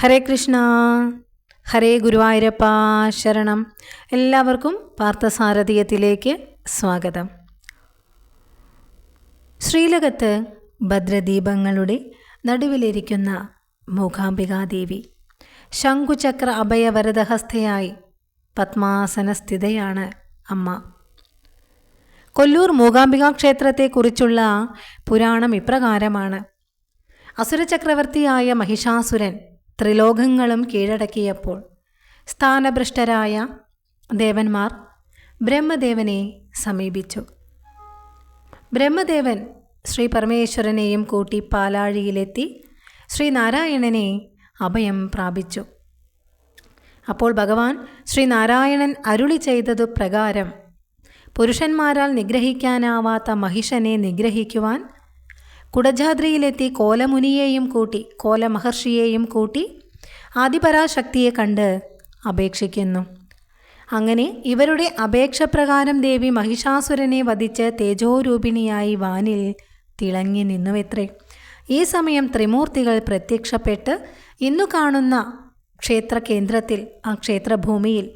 ഹരേ കൃഷ്ണ. ഹരേ ഗുരുവായൂരപ്പ ശരണം. എല്ലാവർക്കും പാർത്ഥസാരഥിയത്തിലേക്ക് സ്വാഗതം. ശ്രീലകത്ത് ഭദ്രദീപങ്ങളുടെ നടുവിലിരിക്കുന്ന മൂകാംബികാദേവി ശംഖുചക്ര അഭയവരദഹസ്ഥയായി പത്മാസനസ്ഥിതയാണ് അമ്മ. കൊല്ലൂർ മൂകാംബികാ ക്ഷേത്രത്തെക്കുറിച്ചുള്ള പുരാണം ഇപ്രകാരമാണ്. അസുരചക്രവർത്തിയായ മഹിഷാസുരൻ ത്രിലോകങ്ങളും കീഴടക്കിയപ്പോൾ സ്ഥാനഭ്രഷ്ടരായ ദേവന്മാർ ബ്രഹ്മദേവനെ സമീപിച്ചു. ബ്രഹ്മദേവൻ ശ്രീ പരമേശ്വരനെയും കൂട്ടി പാലാഴിയിലെത്തി ശ്രീനാരായണനെ അഭയം പ്രാപിച്ചു. അപ്പോൾ ഭഗവാൻ ശ്രീനാരായണൻ അരുളി ചെയ്തതു പ്രകാരം പുരുഷന്മാരാൽ നിഗ്രഹിക്കാനാവാത്ത മഹിഷനെ നിഗ്രഹിക്കുവാൻ കുടജാദ്രിയിലെത്തി കോലമുനിയെയും കൂട്ടി കോലമഹർഷിയെയും കൂട്ടി ആദിപരാശക്തിയെ കണ്ട് അപേക്ഷിക്കുന്നു. അങ്ങനെ ഇവരുടെ അപേക്ഷപ്രകാരം ദേവി മഹിഷാസുരനെ വധിച്ച് തേജോരൂപിണിയായി വാനിൽ തിളങ്ങി നിന്നുവെത്രേ. ഈ സമയം ത്രിമൂർത്തികൾ പ്രത്യക്ഷപ്പെട്ട് ഇന്നു കാണുന്ന ക്ഷേത്രകേന്ദ്രത്തിൽ ആ ക്ഷേത്രഭൂമിയിൽ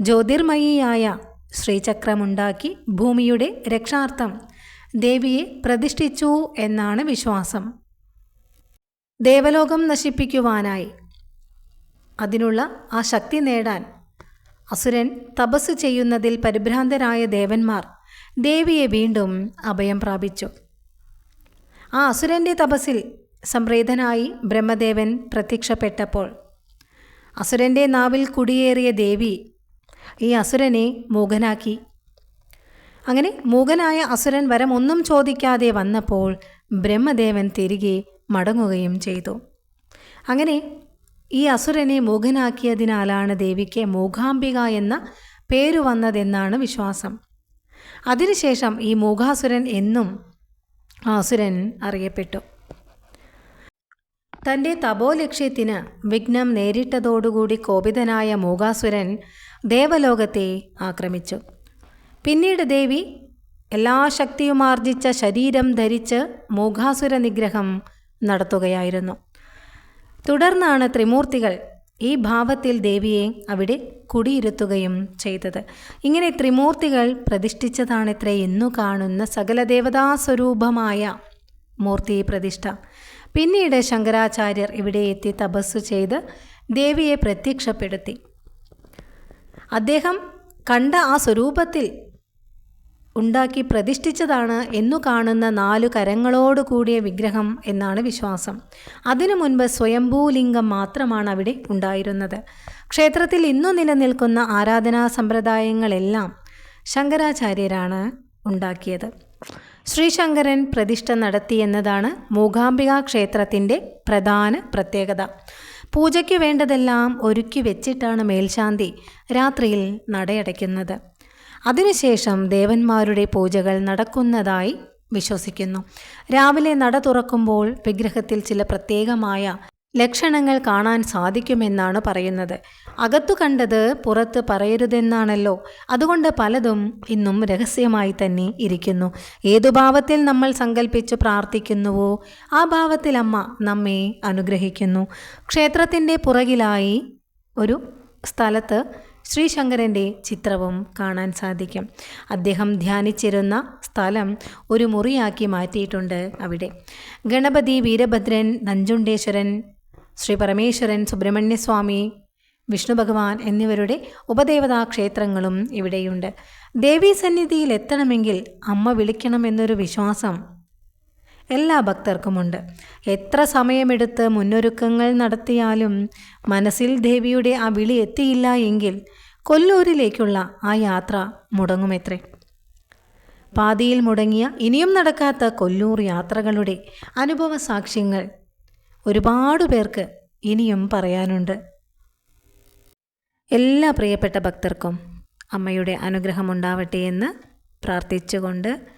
ജ്യോതിർമയിയായ ശ്രീചക്രമുണ്ടാക്കി ഭൂമിയുടെ രക്ഷാർത്ഥം ദേവിയെ പ്രതിഷ്ഠിച്ചു എന്നാണ് വിശ്വാസം. ദേവലോകം നശിപ്പിക്കുവാനായി അതിനുള്ള ആ ശക്തി നേടാൻ അസുരൻ തപസ് ചെയ്യുന്നതിൽ പരിഭ്രാന്തരായ ദേവന്മാർ ദേവിയെ വീണ്ടും അഭയം പ്രാപിച്ചു. ആ അസുരന്റെ തപസ്സിൽ സംപ്രീതനായി ബ്രഹ്മദേവൻ പ്രത്യക്ഷപ്പെട്ടപ്പോൾ അസുരന്റെ നാവിൽ കുടിയേറിയ ദേവി ഈ അസുരനെ മൂകനാക്കി. അങ്ങനെ മൂകനായ അസുരൻ വരം ഒന്നും ചോദിക്കാതെ വന്നപ്പോൾ ബ്രഹ്മദേവൻ തിരികെ മടങ്ങുകയും ചെയ്തു. അങ്ങനെ ഈ അസുരനെ മൂകനാക്കിയതിനാലാണ് ദേവിക്ക് മൂകാംബിക എന്ന പേരു വന്നതെന്നാണ് വിശ്വാസം. അതിനുശേഷം ഈ മൂകാസുരൻ എന്നും അസുരൻ അറിയപ്പെട്ടു. തന്റെ തപോലക്ഷ്യത്തിന് വിഘ്നം നേരിട്ടതോടുകൂടി കോപിതനായ മൂകാസുരൻ ദേവലോകത്തെ ആക്രമിച്ചു. പിന്നീട് ദേവി എല്ലാ ശക്തിയും ആർജിച്ച ശരീരം ധരിച്ച് മൂഘാസുര നിഗ്രഹം നടത്തുകയായിരുന്നു. തുടർന്നാണ് ത്രിമൂർത്തികൾ ഈ ഭാവത്തിൽ ദേവിയെ അവിടെ കുടിയിരുത്തുകയും ചെയ്തത്. ഇങ്ങനെ ത്രിമൂർത്തികൾ പ്രതിഷ്ഠിച്ചതാണിത്ര എന്നു കാണുന്ന സകല ദേവതാസ്വരൂപമായ മൂർത്തി പ്രതിഷ്ഠ. പിന്നീട് ശങ്കരാചാര്യർ ഇവിടെ എത്തി തപസ്സു ചെയ്ത് ദേവിയെ പ്രത്യക്ഷപ്പെടുത്തി. അദ്ദേഹം കണ്ട ആ സ്വരൂപത്തിൽ ഉണ്ടാക്കി പ്രതിഷ്ഠിച്ചതാണ് എന്നു കാണുന്ന നാലു കരങ്ങളോട് കൂടിയ വിഗ്രഹം എന്നാണ് വിശ്വാസം. അതിനു മുൻപ് സ്വയംഭൂലിംഗം മാത്രമാണ് അവിടെ ഉണ്ടായിരുന്നത്. ക്ഷേത്രത്തിൽ ഇന്നു നിലനിൽക്കുന്ന ആരാധനാ സമ്പ്രദായങ്ങളെല്ലാം ശങ്കരാചാര്യരാണ് ഉണ്ടാക്കിയത്. ശ്രീശങ്കരൻ പ്രതിഷ്ഠ നടത്തി എന്നതാണ് മൂകാംബിക ക്ഷേത്രത്തിന്റെ പ്രധാന പ്രത്യേകത. പൂജയ്ക്ക് വേണ്ടതെല്ലാം ഒരുക്കി വെച്ചിട്ടാണ് മേൽശാന്തി രാത്രിയിൽ നടയടയ്ക്കുന്നത്. അതിനുശേഷം ദേവന്മാരുടെ പൂജകൾ നടക്കുന്നതായി വിശ്വസിക്കുന്നു. രാവിലെ നട തുറക്കുമ്പോൾ വിഗ്രഹത്തിൽ ചില പ്രത്യേകമായ ലക്ഷണങ്ങൾ കാണാൻ സാധിക്കുമെന്നാണ് പറയുന്നത്. അകത്തു കണ്ടത് പുറത്ത് പറയരുതെന്നാണല്ലോ. അതുകൊണ്ട് പലതും ഇന്നും രഹസ്യമായി തന്നെ ഇരിക്കുന്നു. ഏതു ഭാവത്തിൽ നമ്മൾ സങ്കല്പിച്ച് പ്രാർത്ഥിക്കുന്നുവോ ആ ഭാവത്തിൽ അമ്മ നമ്മെ അനുഗ്രഹിക്കുന്നു. ക്ഷേത്രത്തിന്റെ പുറകിലായി ഒരു സ്ഥലത്ത് ശ്രീശങ്കരന്റെ ചിത്രവും കാണാൻ സാധിക്കും. അദ്ദേഹം ധ്യാനിച്ചിരുന്ന സ്ഥലം ഒരു മുറിയാക്കി മാറ്റിയിട്ടുണ്ട് അവിടെ. ഗണപതി വീരഭദ്രൻ നഞ്ചുണ്ടേശ്വരൻ ശ്രീ പരമേശ്വരൻ സുബ്രഹ്മണ്യസ്വാമി വിഷ്ണു ഭഗവാൻ എന്നിവരുടെ ഉപദേവതാ ക്ഷേത്രങ്ങളും ഇവിടെയുണ്ട്. ദേവീ സന്നിധിയിൽ എത്തണമെങ്കിൽ അമ്മ വിളിക്കണമെന്നൊരു വിശ്വാസം എല്ലാ ഭക്തർക്കുമുണ്ട്. എത്ര സമയമെടുത്ത് മുന്നൊരുക്കങ്ങൾ നടത്തിയാലും മനസ്സിൽ ദേവിയുടെ ആ വിളി എത്തിയില്ല എങ്കിൽ കൊല്ലൂരിലേക്കുള്ള ആ യാത്ര മുടങ്ങുമെത്രേ. പാതിയിൽ മുടങ്ങിയ ഇനിയും നടക്കാത്ത കൊല്ലൂർ യാത്രകളുടെ അനുഭവ സാക്ഷ്യങ്ങൾ ഒരുപാട് പേർക്ക് ഇനിയും പറയാനുണ്ട്. എല്ലാ പ്രിയപ്പെട്ട ഭക്തർക്കും അമ്മയുടെ അനുഗ്രഹമുണ്ടാവട്ടെ എന്ന് പ്രാർത്ഥിച്ചുകൊണ്ട്